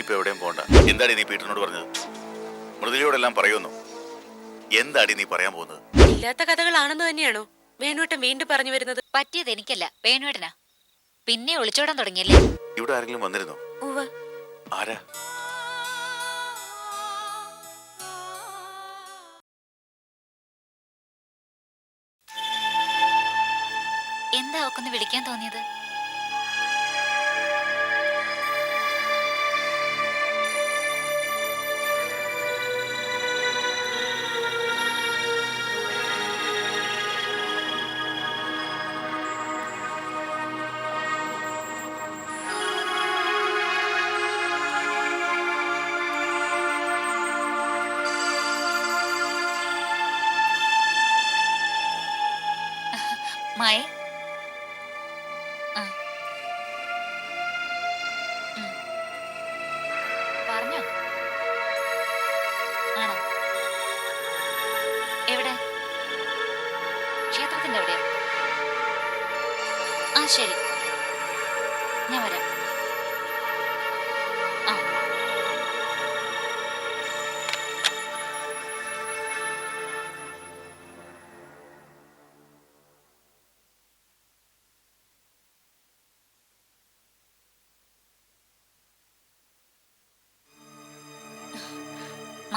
ഇപ്പൊ എവിടെയും പോണ്ട. എന്താടി നീ പീറ്ററിനോട് പറഞ്ഞത്? മൃദുലയോടെല്ലാം പറയുന്നു. എന്താടി നീ പറയാൻ പോകുന്നത്? ഇല്ലാത്ത കഥകളാണെന്ന് തന്നെയാണോ വേണുവേട്ടൻ വീണ്ടും പറഞ്ഞു വരുന്നത്? പറ്റിയത് എനിക്കല്ല വേണുവേട്ടനാ. പിന്നെ ഒളിച്ചോടാൻ തുടങ്ങിയല്ലേ? ഇവിടെ ആരെങ്കിലും വന്നിരുന്നോ? ആരാ? എന്താ അവക്കൊന്ന് വിളിക്കാൻ തോന്നിയത്?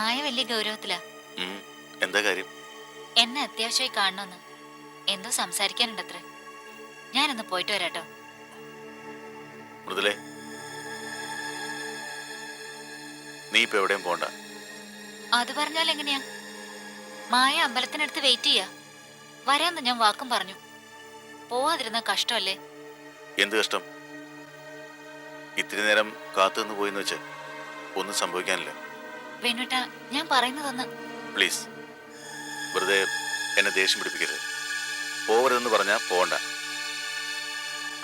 മായ വലിയ ഗൗരവത്തിലാ. എന്താ കാര്യം? എന്നെ അത്യാവശ്യമായി കാണണമെന്ന് എന്തോ സംസാരിക്കാനുണ്ടത്രേ. ഞാനൊന്ന് പോയിട്ട് വരാട്ടോ. മൃദുലേ നീ ഇപ്പൊ എവിടെയും പോണ്ട. അത് പറഞ്ഞാൽ എങ്ങനെയാ? മായ അമ്പലത്തിനടുത്ത് വെയിറ്റ് ചെയ്യാ. വരാന്ന് ഞാൻ വാക്കും പറഞ്ഞു. പോവാതിരുന്ന കഷ്ടമല്ലേ? എന്ത് കഷ്ടം? ഇത്തിരി നേരം കാത്തു നിന്ന് പോയിന്ന് വെച്ച് ഒന്നും സംഭവിക്കാനില്ല. വേണുട്ട ഞാൻ പറയുന്നതൊന്ന്. പ്ലീസ്. വെറുതെ എന്നെ ദേഷ്യം പിടിപ്പിക്കരുത്. പോവരുതെന്ന് പറഞ്ഞാൽ പോകണ്ട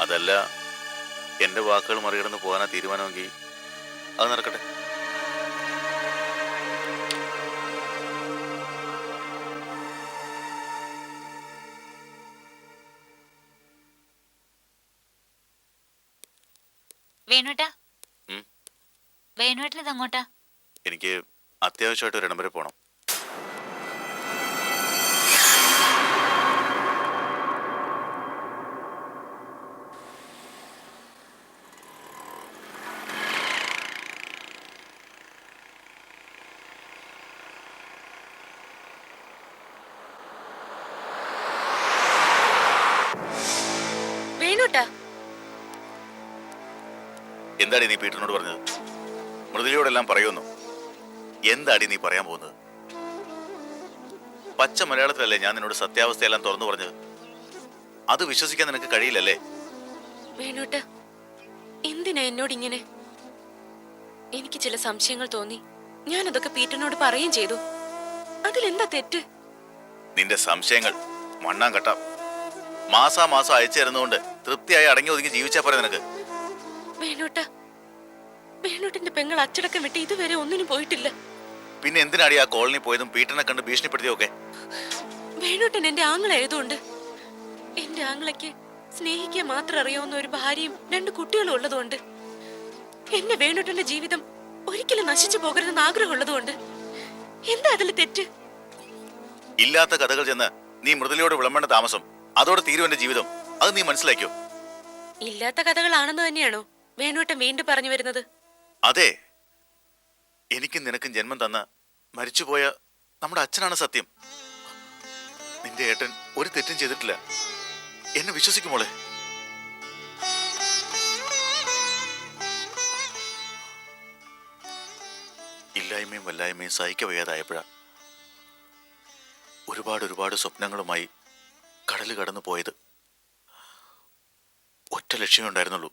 അതല്ല എന്റെ വാക്കുകൾ മറികടന്ന് പോകാനാ തീരുമാനമെങ്കിൽ അത് നടക്കട്ടെ. വേണുട്ടാ. ഇതങ്ങോട്ടാ എനിക്ക് അത്യാവശ്യമായിട്ട് ഒരിടം വരെ പോകണം എന്താണ് നീ പീറ്ററിനോട് പറഞ്ഞത്? മൃദുലയോടെല്ലാം പറയുന്നു. എന്താടി നീ പറയാൻ പോകുന്നത്? പച്ച മലയാളത്തിലല്ലേ ഞാൻ നിന്നോട് സത്യാവസ്ഥയെല്ലാം തുറന്നു പറഞ്ഞത്? അത് വിശ്വസിക്കാൻ നിനക്ക് കഴിയില്ലല്ലേ? വേണുട്ട എന്തിനാ എന്നോട് ഇങ്ങനെ? എനിക്ക് ചില സംശയങ്ങൾ തോന്നി. ഞാൻ അതൊക്കെ പീറ്ററിനോട് പറയുകയും ചെയ്തു. അതിലെന്താ തെറ്റ്? നിന്റെ സംശയങ്ങൾ മണ്ണാൻ കട്ടാം. മാസാ മാസം അയച്ചു തരുന്നതുകൊണ്ട് തൃപ്തിയായി അടങ്ങി ഒതുങ്ങി ജീവിച്ചാ പോരെ നിനക്ക്. വേണുട്ട വേണുട്ടിന്റെ പെങ്ങൾ അച്ചടക്കം വിട്ട് ഇതുവരെ ഒന്നിനും പോയിട്ടില്ല. പിന്നെ എന്തിനാടി ആ കോളനി പോയതും പീട്ടനെ കണ്ട് ഭീഷണിപ്പെടുത്തിയൊക്കെ വേണുട്ടൻ എന്റെ ആങ്ങളായതുകൊണ്ട് എന്റെ ആങ്ങളയ്ക്ക് സ്നേഹിക്കാൻ മാത്രം അറിയാവുന്ന ഒരു ഭാര്യയും രണ്ട് കുട്ടികളും ഉള്ളതുകൊണ്ട് എന്നെ വേണുട്ടന്റെ ജീവിതം ഒരിക്കലും നശിച്ചു പോകരുതെന്ന് ആഗ്രഹമുള്ളതുകൊണ്ട് എന്താ അതിൽ തെറ്റ്? ഇല്ലാത്ത കഥകൾ ചെന്ന് നീ മൃദുലയോട് വിളമ്പേണ്ട താമസം അതോടെ തീരും എന്റെ ജീവിതം. അത് നീ മനസ്സിലാക്കിയോ? ഇല്ലാത്ത കഥകളാണെന്ന് തന്നെയാണോ വേണുട്ടൻ വീണ്ടും പറഞ്ഞു വരുന്നത്? അതെ എനിക്കും നിനക്കും ജന്മം തന്ന മരിച്ചുപോയ നമ്മുടെ അച്ഛനാണ് സത്യം. നിന്റെ ഏട്ടൻ ഒരു തെറ്റും ചെയ്തിട്ടില്ല. എന്നെ വിശ്വസിക്കുമോളെ ഇല്ലായ്മയും വല്ലായ്മയും സഹിക്കവയ്യാതായപ്പോഴ ഒരുപാട് ഒരുപാട് സ്വപ്നങ്ങളുമായി കടൽ കടന്നു പോയത്. ഒറ്റ ലക്ഷ്യമേ ഉണ്ടായിരുന്നുള്ളൂ.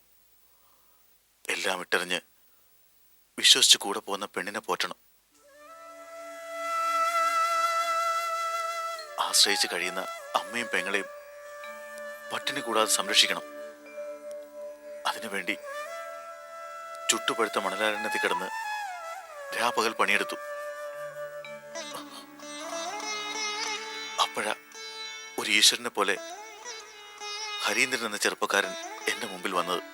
എല്ലാം ഇട്ടെറിഞ്ഞ് വിശ്വസിച്ച് കൂടെ പോകുന്ന പെണ്ണിനെ പോറ്റണം. ആശ്രയിച്ച് കഴിയുന്ന അമ്മയും പെങ്ങളെയും പട്ടിണി കൂടാതെ സംരക്ഷിക്കണം. അതിനുവേണ്ടി ചുട്ടുപഴുത്ത മണലാരണ്യത്തിൽ കിടന്ന് രാപകൽ പണിയെടുത്തു. അപ്പോഴാ ഒരു ഈശ്വരനെ പോലെ ഹരീന്ദ്രൻ എന്ന ചെറുപ്പക്കാരൻ എന്റെ മുമ്പിൽ വന്നത്.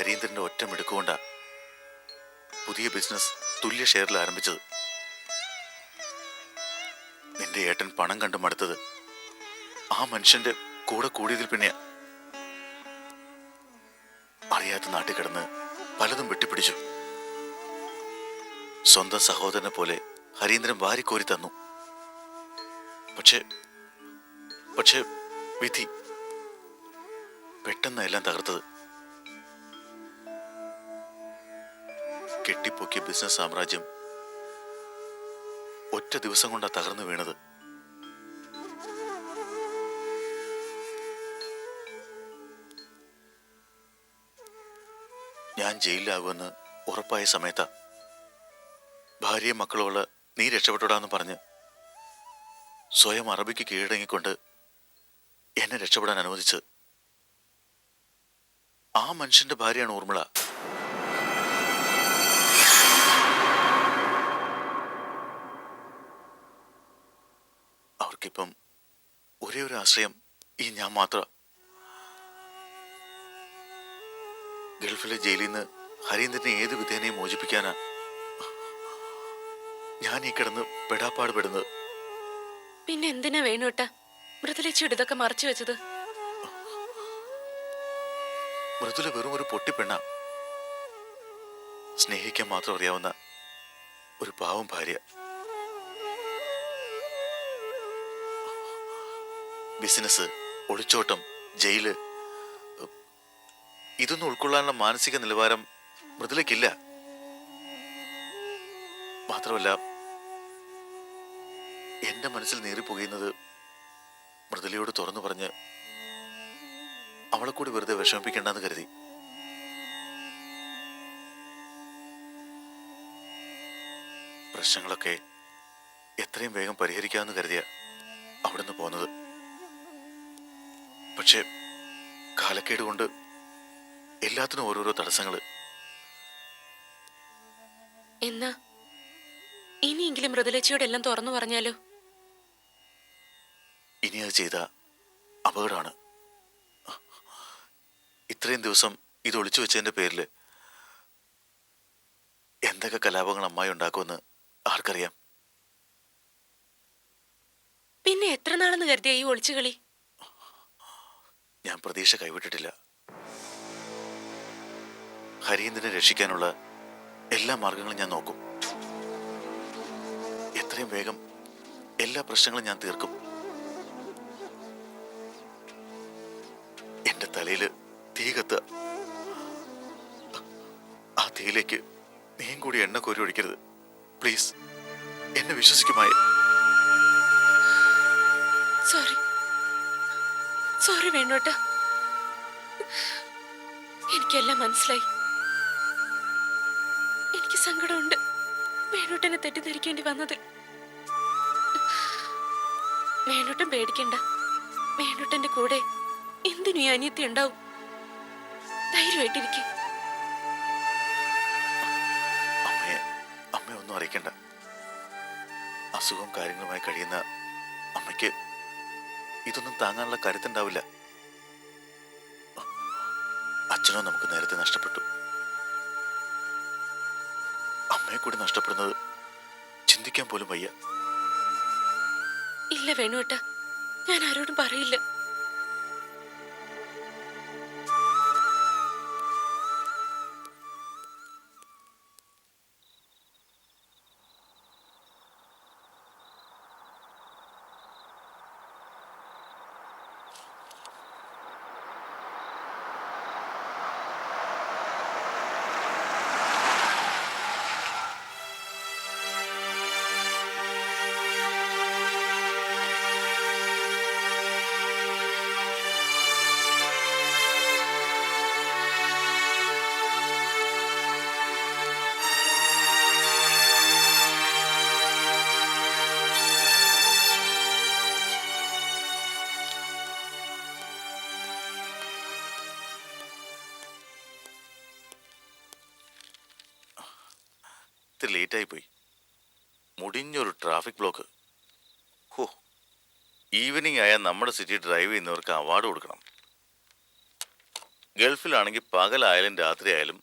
ഹരീന്ദ്രന്റെ ഒറ്റ മിടുക്കുകൊണ്ടാ പുതിയ ബിസിനസ് തുല്യ ഷെയറിൽ ആരംഭിച്ചത്. നിന്റെ ഏട്ടൻ പണം കണ്ടു മടുത്തത് ആ മനുഷ്യന്റെ കൂടെ കൂടിയതിൽ പിന്നെയാ. അറിയാത്ത നാട്ടിൽ കിടന്ന് പലതും വെട്ടിപ്പിടിച്ചു. സ്വന്തം സഹോദരനെ പോലെ ഹരീന്ദ്രൻ വാരിക്കോരി തന്നു. പക്ഷേ പക്ഷേ വിധി പെട്ടെന്ന് എല്ലാം തകർത്തത്. കെട്ടിപ്പൊക്കിയ ബിസിനസ് സാമ്രാജ്യം ഒറ്റ ദിവസം കൊണ്ടാ തകർന്നു വീണത്. ഞാൻ ജയിലിലാകുമെന്ന് ഉറപ്പായ സമയത്താ ഭാര്യയും മക്കളോൾ നീ രക്ഷപ്പെട്ടോടാന്ന് പറഞ്ഞ് സ്വയം അറബിക്ക് കീഴടങ്ങിക്കൊണ്ട് എന്നെ രക്ഷപ്പെടാൻ അനുവദിച്ചത്. ആ മനുഷ്യന്റെ ഭാര്യയാണ് ഊർമിള. അവർക്കിപ്പം ഒരേ ഒരു ആശ്രയം ഈ ഞാൻ മാത്ര. ഗൾഫിലെ ജയിലിൽ നിന്ന് ഹരീന്ദ്രനെ ഏത് വിധേനയും മോചിപ്പിക്കാനാ ഞാൻ ഈ കിടന്ന് പെടാപ്പാട് പെടുന്നത് പിന്നെ എന്തിനാ വേണുട്ട? മൃദുലച്ചിയുടെ ഇതൊക്കെ മറച്ചു വെച്ചത്. മൃദുല വെറും ഒരു പൊട്ടിപ്പെണ്ണ. സ്നേഹിക്കാൻ മാത്രം അറിയാവുന്ന ഒരു പാവം ഭാര്യ. ബിസിനസ് ഒളിച്ചോട്ടം ജയിൽ ഇതൊന്നും ഉൾക്കൊള്ളാനുള്ള മാനസിക നിലവാരം മൃദുലയ്ക്കില്ല. മാത്രമല്ല എന്റെ മനസ്സിൽ നീറിപ്പോകുന്നത് മൃദുലയോട് തുറന്നു പറഞ്ഞ് അവളെ കൂടി വെറുതെ വിഷമിപ്പിക്കേണ്ടെന്ന് കരുതി. പ്രശ്നങ്ങളൊക്കെ എത്രയും വേഗം പരിഹരിക്കാമെന്ന് കരുതിയ അവിടുന്ന് പോന്നത്. പക്ഷേ കാലക്കേട് കൊണ്ട് എല്ലാത്തിനും ഓരോരോ തടസ്സങ്ങൾ. എന്നാ? ഇനിയെങ്കിലും മൃദുലച്ചിയോട് എല്ലാം തുറന്നു പറഞ്ഞാലോ? ഇനി അത് ചെയ്ത അപകടമാണ്. ഇത്രയും ദിവസം ഇത് ഒളിച്ചു വെച്ചതിന്റെ പേരിൽ എന്തൊക്കെ കലാപങ്ങൾ അമ്മായി ഉണ്ടാക്കുമെന്ന് ആർക്കറിയാം? പിന്നെ എത്ര നാളെന്ന് കരുതിയ ഈ ഒളിച്ചുകളി ഞാൻ പ്രതീക്ഷ കൈവിട്ടിട്ടില്ല. ഹരീന്ദ്രനെ രക്ഷിക്കാനുള്ള എല്ലാ മാർഗങ്ങളും ഞാൻ നോക്കും. എത്രയും വേഗം എല്ലാ പ്രശ്നങ്ങളും ഞാൻ തീർക്കും. എന്റെ തലയിൽ തീ കത്ത ആ തീയിലേക്ക് നീയും കൂടി എണ്ണ കോരി ഒഴിക്കരുത്. പ്ലീസ് എന്നെ വിശ്വസിക്കുമായി. സോറി. സോറി വേണോട്ട. എനിക്കെല്ലാം മനസ്സിലായി. എനിക്ക് സങ്കടമുണ്ട്. വേണോട്ടനെ തെറ്റിദ്ധരിക്കേണ്ടി വന്നത്. വേണോട്ടൻ പേടിക്കണ്ട. വേണോട്ടന്റെ കൂടെ എന്തിനു അനിയത്തി ഉണ്ടാവും. ധൈര്യമായിട്ടിരിക്കും. അമ്മയെ അമ്മ ഒന്നും അറിയിക്കണ്ട. അസുഖം കാര്യങ്ങളുമായി കഴിയുന്ന അമ്മയ്ക്ക് ഇതൊന്നും താങ്ങാനുള്ള കരുത്തുണ്ടാവില്ല. അച്ഛനോ നമുക്ക് നേരത്തെ നഷ്ടപ്പെട്ടു. അമ്മയെ കൂടി നഷ്ടപ്പെടുന്നത് ചിന്തിക്കാൻ പോലും വയ്യ. ഇല്ല വേണുവേട്ട. ഞാൻ ആരോടും പറയില്ല. ബ്ലോക്ക്. ഹോ ഈവനിങ് ആയാൽ നമ്മുടെ സിറ്റി ഡ്രൈവ് ചെയ്യുന്നവർക്ക് അവാർഡ് കൊടുക്കണം. ഗൾഫിലാണെങ്കിൽ പകലായാലും രാത്രിയായാലും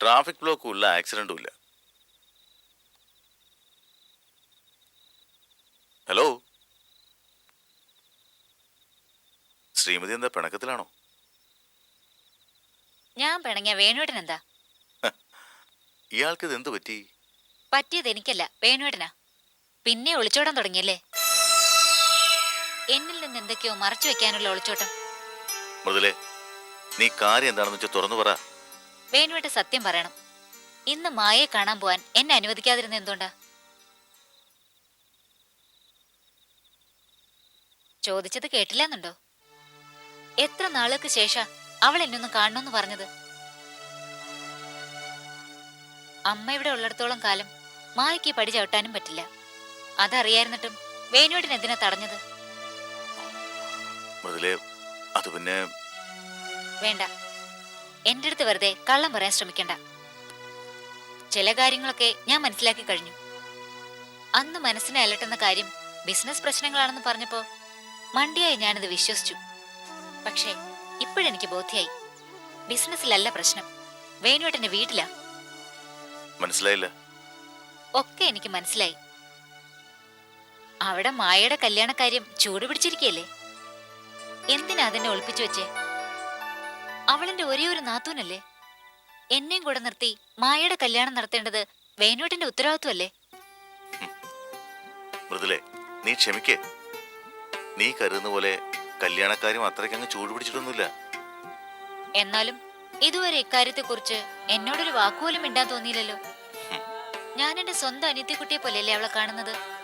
ട്രാഫിക് ബ്ലോക്കും ഇല്ല ആക്സിഡന്റും ഇല്ല. ഹലോ ശ്രീമതി എന്താ പിണക്കത്തിലാണോ? ഞാൻ പിണങ്ങിയ വേണുവേട്ടൻ എന്താ? ഇയാൾക്ക് ഇത് എന്ത് പറ്റി? പറ്റിയത് എനിക്കല്ല വേണുവേട്ടനാ. പിന്നെ ഒളിച്ചോടാൻ തുടങ്ങിയല്ലേ? എന്നിൽ നിന്ന് എന്തൊക്കെയോ മറച്ചു വെക്കാനുള്ള ഒളിച്ചോട്ടം. മൃദുലേ നീ കാര്യം എന്താണെന്ന് വെച്ചാൽ തുറന്നു പറ. വേണുവേട്ട സത്യം പറയണം. ഇന്ന് മായയെ കാണാൻ പോവാൻ എന്നെ അനുവദിക്കാതിരുന്ന എന്തുകൊണ്ടാ? ചോദിച്ചത് കേട്ടില്ലെന്നുണ്ടോ? എത്ര നാളുകൾക്ക് ശേഷ അവൾ എന്നൊന്ന് കാണണമെന്ന് പറഞ്ഞത്? അമ്മ ഇവിടെ ഉള്ളിടത്തോളം കാലം മായയ്ക്ക് പടി ചവിട്ടാനും പറ്റില്ല. അതറിയായിരുന്നിട്ടും വേണുവേട്ടൻ എന്തിനാ തടഞ്ഞത്? അത് പിന്നെ വേണ്ട. എന്റെ അടുത്ത് വെറുതെ കള്ളം പറയാൻ ശ്രമിക്കണ്ട. ചില കാര്യങ്ങളൊക്കെ ഞാൻ മനസ്സിലാക്കി കഴിഞ്ഞു. അന്ന് മനസ്സിനെ അലട്ടുന്ന കാര്യം ബിസിനസ് പ്രശ്നങ്ങളാണെന്ന് പറഞ്ഞപ്പോ മണ്ടിയായി ഞാനത് വിശ്വസിച്ചു. പക്ഷേ ഇപ്പോഴെനിക്ക് ബോധ്യായി. ബിസിനസ്സിലല്ല പ്രശ്നം. വേണുവേട്ടന്റെ വീട്ടിലാ. മനസ്സിലായില്ല. ഒക്കെ എനിക്ക് മനസ്സിലായി. അവിടെ മായയുടെ കല്യാണക്കാര്യം ചൂട് പിടിച്ചിരിക്കയല്ലേ? എന്തിനാ അതിനെ ഒളിപ്പിച്ചു വെച്ചേ? അവളെന്റെ ഒരേ ഒരു നാത്തൂനല്ലേ? എന്നെയും കൂടെ നിർത്തി മായയുടെ കല്യാണം നടത്തേണ്ടത് വേനോട്ടിന്റെ ഉത്തരവാദിത്വമല്ലേ? മൃദുലേ നീ ക്ഷമിക്കേ. നീ കരുതുന്ന പോലെ കല്യാണക്കാരും അത്രയ്ക്കങ്ങ് ചൂട് പിടിച്ചിട്ടൊന്നുമില്ല. എന്നാലും ഇതുവരെ ഇക്കാര്യത്തെ കുറിച്ച് എന്നോടൊരു വാക്കുപോലും മിണ്ടാൻ തോന്നിയില്ലല്ലോ. ഞാൻ എന്റെ സ്വന്തം അനിത്യക്കുട്ടിയെ പോലെയല്ലേ അവളെ കാണുന്നത്?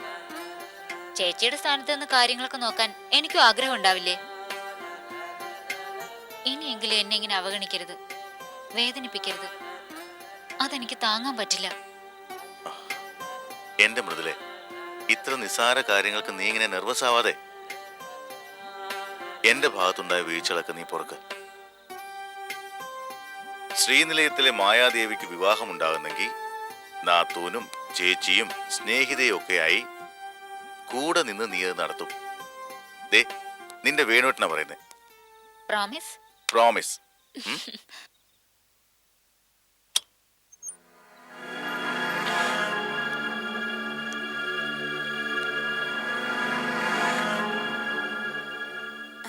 ചേച്ചിയുടെ സ്ഥാനത്ത് നിന്ന് കാര്യങ്ങളൊക്കെ നോക്കാൻ എനിക്കും ആഗ്രഹം ഉണ്ടാവില്ലേ? ഇനിയെങ്കിലും എന്നെ ഇങ്ങനെ അവഗണിക്കരുത്. വേദനിപ്പിക്കരുത്. അതെനിക്ക് താങ്ങാൻ പറ്റില്ല. എന്റെ മൃദുലെ ഇത്ര നിസാര കാര്യങ്ങൾക്ക് നീ ഇങ്ങനെ നെർവസ് ആവാതെ എന്റെ ഭാഗത്തുണ്ടായ വീഴ്ചകളൊക്കെ നീ പുറക്ക്. ശ്രീനിലയത്തിലെ മായാദേവിക്ക് വിവാഹമുണ്ടാകുന്നെങ്കിൽ നാത്തൂനും ചേച്ചിയും സ്നേഹിതയും ഒക്കെയായി കൂടെ നിന്ന് നീ അത് നടത്തും. ദേ നിന്റെ വേണുവട്ടന പറയുന്നേ. പ്രോമിസ് പ്രോമിസ്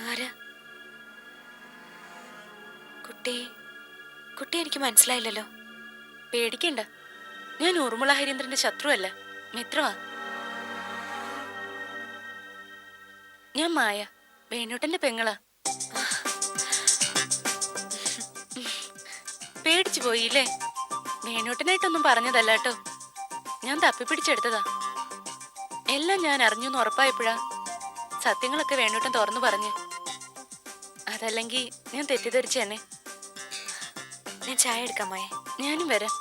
ആരാ? കുട്ടി കുട്ടി എനിക്ക് മനസ്സിലായില്ലല്ലോ. പേടിക്കണ്ട. ഞാൻ ഉർമുള ഹരീന്ദ്രന്റെ ശത്രുവല്ല. മിത്രമാ ഞാൻ മായ. വേണുട്ടന്റെ പെങ്ങളാ. പേടിച്ചു പോയില്ലേ? വേണുട്ടനായിട്ടൊന്നും പറഞ്ഞതല്ല കേട്ടോ. ഞാൻ തപ്പി പിടിച്ചെടുത്തതാ എല്ലാം ഞാൻ അറിഞ്ഞു എന്ന് ഉറപ്പായപ്പോഴാ സത്യങ്ങളൊക്കെ വേണുട്ടൻ തുറന്നു പറഞ്ഞു. അതല്ലെങ്കിൽ ഞാൻ തെറ്റിദ്ധരിച്ചു തന്നെ ഞാൻ ചായ എടുക്കാം മോയെ. ഞാനും വരാം.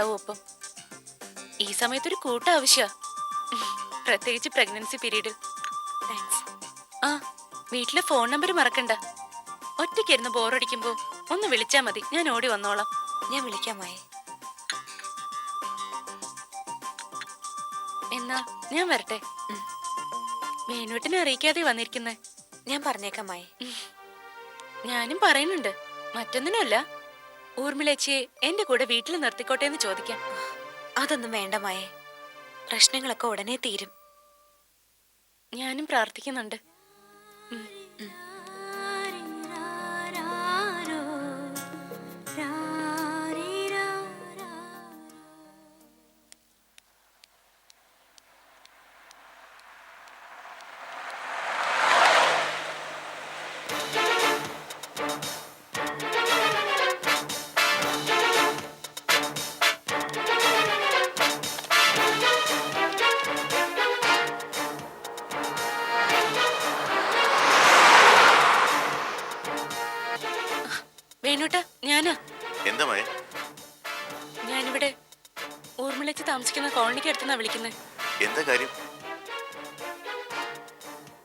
ഞാനുണ്ടാവും ഒപ്പം ഈ സമയത്തൊരു കൂട്ട ആവശ്യ. പ്രത്യേകിച്ച് പ്രഗ്നൻസി പീരീഡിൽ ആ വീട്ടിലെ ഫോൺ നമ്പർ മറക്കണ്ട. ഒറ്റയ്ക്കിരുന്ന് ബോറടിക്കുമ്പോ ഒന്ന് വിളിച്ചാ മതി. ഞാൻ ഓടി വന്നോളാം. ഞാൻ വിളിക്കാമായി എന്നാ ഞാൻ വരട്ടെ. വേണുവിട്ടിനെ അറിയിക്കാതെ വന്നിരിക്കുന്നേ. ഞാൻ പറഞ്ഞേക്കാമായി ഞാനും പറയുന്നുണ്ട്. മറ്റൊന്നിനുമല്ല. ഊർമിളേച്ചിയെ എന്റെ കൂടെ വീട്ടിൽ നിർത്തിക്കോട്ടെ എന്ന് ചോദിക്കാം. അതൊന്നും വേണ്ട മായേ. പ്രശ്നങ്ങളൊക്കെ ഉടനെ തീരും. ഞാനും പ്രാർത്ഥിക്കുന്നുണ്ട്. കോളനിക്ക് അടുത്തുനിന്നാ വിളിക്കുന്നത് എന്താ കാര്യം?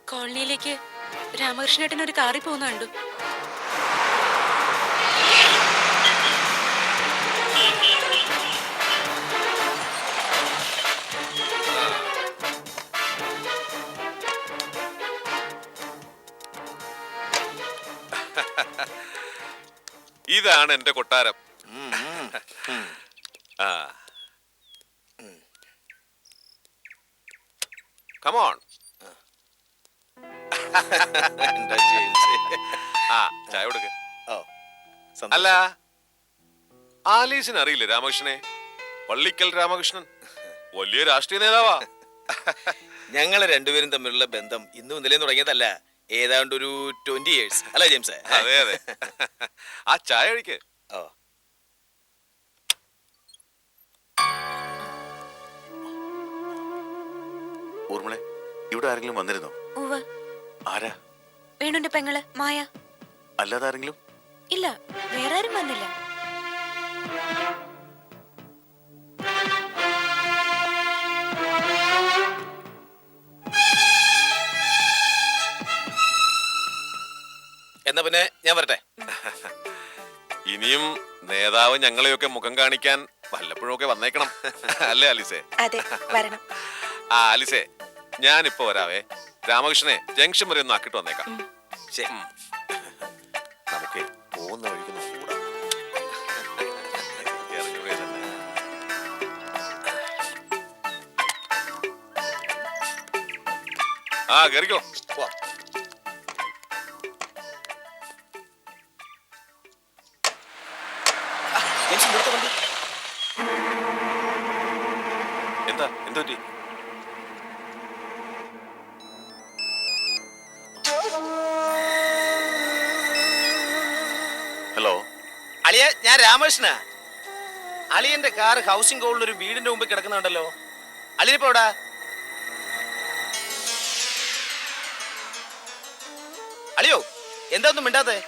കോളനിയിലേക്ക് രാമകൃഷ്ണേട്ടൻ ഒരു കാറി പോകുന്ന കണ്ടു. ഇതാണ് എന്റെ കൊട്ടാരം. അല്ല. ആലീസിന് അറിയില്ലേ രാമകൃഷ്ണനെ? പള്ളിക്കൽ രാമകൃഷ്ണൻ. വലിയ രാഷ്ട്രീയ നേതാവാ. ഞങ്ങൾ രണ്ടുപേരും തമ്മിലുള്ള ബന്ധം ഇന്നും ഇന്നലെയും തുടങ്ങിയതല്ല. ഏതാണ്ട് ഒരു ട്വന്റി ഇയേഴ്സ് അല്ല ജെയിംസ്? അതെ അതെ. ആ ചായ കഴിക്ക്. ഓ. ഊർമിളെ ഇവിടെ ആരെങ്കിലും വന്നിരുന്നോ? ഉവ് ആരാ? വേണുന്റെ പെങ്ങൾ മായ. അല്ലാതെ ആരെങ്കിലും? ഇല്ല വേറെ ആരും വന്നില്ല. എന്നാ പിന്നെ ഞാൻ വരട്ടെ. ഇനിയും നേതാവ് ഞങ്ങളെയൊക്കെ മുഖം കാണിക്കാൻ വല്ലപ്പോഴും ഒക്കെ വന്നേക്കണം. അല്ലേ ആലിസേ? അതെ വരണം. ആ ആലിസേ ഞാനിപ്പോ വരാവേ. രാമകൃഷ്ണനെ ജംഗ്ഷൻ വരെ ഒന്ന് ആക്കിട്ട് വന്നേക്കാം. ശരി ആ കേറിക്കോ. എന്താ? എന്താ പറ്റി? ഹലോ. അളിയ ഞാൻ രാമകൃഷ്ണ അളിയന്റെ കാർ ഹൗസിംഗ് കോളിൽ ഒരു വീടിന്റെ മുമ്പിൽ കിടക്കുന്നുണ്ടല്ലോ. അളിയനിപ്പോ എവിടാ? എന്താ ഒന്നും മിണ്ടാത്തേ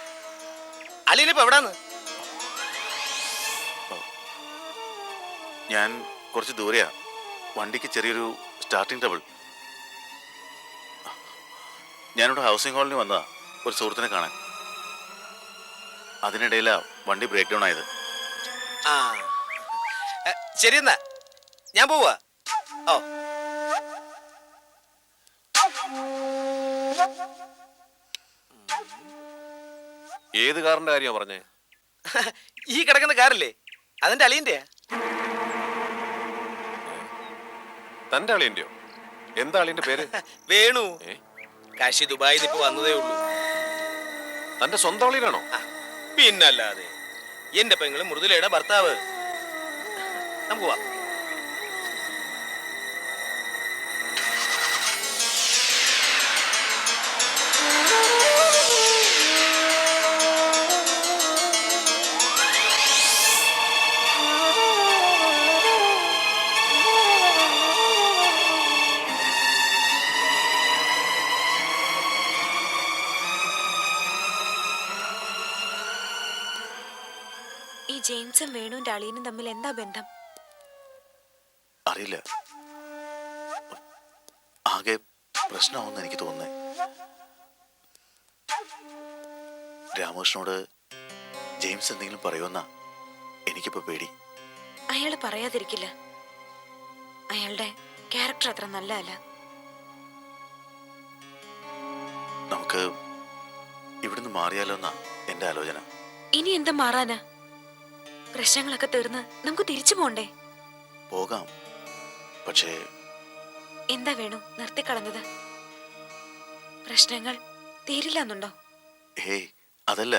അളിയനിപ്പോ എവിടാന്ന്? ഞാൻ കുറച്ച് ദൂരെയാ. വണ്ടിക്ക് ചെറിയൊരു സ്റ്റാർട്ടിംഗ് ട്രബിൾ ഞാനിവിടെ ഹൗസിംഗ് ഹോളിന് വന്നതാ ഒരു സുഹൃത്തിനെ കാണാൻ. അതിനിടയിലാ വണ്ടി ബ്രേക്ക് ഡൗൺ ആയത്. ശരി എന്നാ. ഞാൻ പോവാ. ഓ. ഏത് കാറിന്റെ കാര്യമാ പറഞ്ഞേ? ഈ കിടക്കുന്ന കാറില്ലേ? അതിന്റെ അളിയന്റെയാ തന്റെ അളിയന്റെയോ? എന്താ അളിയന്റെ പേര്? വേണു. ഏ? കാശി ദുബായിൽ ഇപ്പൊ വന്നതേ ഉള്ളൂ. തന്റെ സ്വന്തം അളിയനാണോ? ആ, പിന്നല്ലാതെ. എന്റെ പെങ്ങൾ മൃദുലയുടെ ഭർത്താവ്. നമുക്ക് പോവാം. അളിയനും തമ്മിൽ എന്താ ബന്ധം? അറിയില്ല. ആകെ പ്രശ്നമാവുന്ന എനിക്ക് തോന്നുന്നേ. രാമകൃഷ്ണനോട് ജെയിംസ് എന്തെങ്കിലും പറയുമെന്നാ എനിക്കിപ്പോ പേടി. അയാൾ പറയാതിരിക്കില്ല. അയാളുടെ ക്യാരക്ടർ അത്ര നല്ലതല്ല. നമുക്ക് ഇവിടുന്ന് മാറിയാലോ എന്നാ എന്റെ ആലോചന. ഇനി എന്താ മാറാനാ? പ്രശ്നങ്ങളൊക്കെ തീർന്ന് നമുക്ക് തിരിച്ചു പോണ്ടേ? പോകാം. പക്ഷേ എന്താ വേണു നിർത്തിക്കളഞ്ഞത്? പ്രശ്നങ്ങൾ തീരില്ല എന്നുണ്ടോ ഹേയ് അതല്ല.